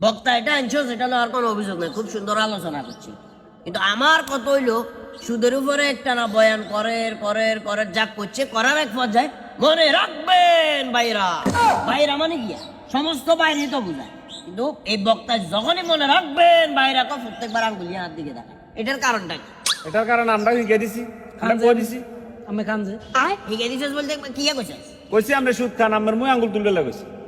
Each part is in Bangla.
বক্তা এটা আনছো সেটা নেওয়ার কোনো অভিযোগ নেই। খুব সুন্দর আলোচনা করছি। কিন্তু আমার কত হইল সুদের উপরে একটা না বয়ান করের করের করের যা করছে করার এক পর্যায়ে মনে রাখবেন বাইরা বাইরা মানে গিয়া সমস্ত বাইরে তো বুঝায়। কিন্তু এই বক্তা যখনই মনে রাখবেন বাইরা কো প্রত্যেকবার আঙ্গুলি হাত দিকে দেখে এটার কারণটা কি? এটার কারণ আমরা শিখে দিছি আমরা কই দিছি? আমি খান যে ঠিক আছে বলতে কি কইছিস? কইছি আমরা সুদ খান আমার মুই আঙ্গুল তুললে লাগছে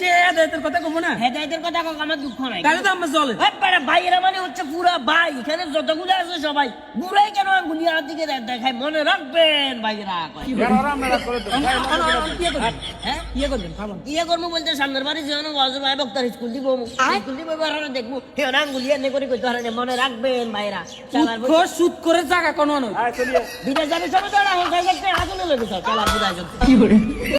দিয়ে এদের কথা কব না। হেদায়তের কথা আমার দুঃখ নাই। তাহলে তো আমার চলে ভাইয়েরা মানে হচ্ছে পুরা ভাই এখানে যতগুলো আছে সবাই। বুড়াই কেন দিকে দেখায় মনে রাখবেন ভাইয়েরা ইয়ে হ্যাঁ। ইয়ে করবেন ইয়ে করব বলতে সামনের বাড়ি যেন ভাই বক্তার স্কুল দিব। স্কুল দিব হারানো দেখব। হে আঙ্গুলি এনে করে কইতে হারানে মনে রাখবেন সুদ সুদ করে জায়গা কোনো নয়। আয় চলিয়ে। বিদেশ যাবে সবাই তো চালার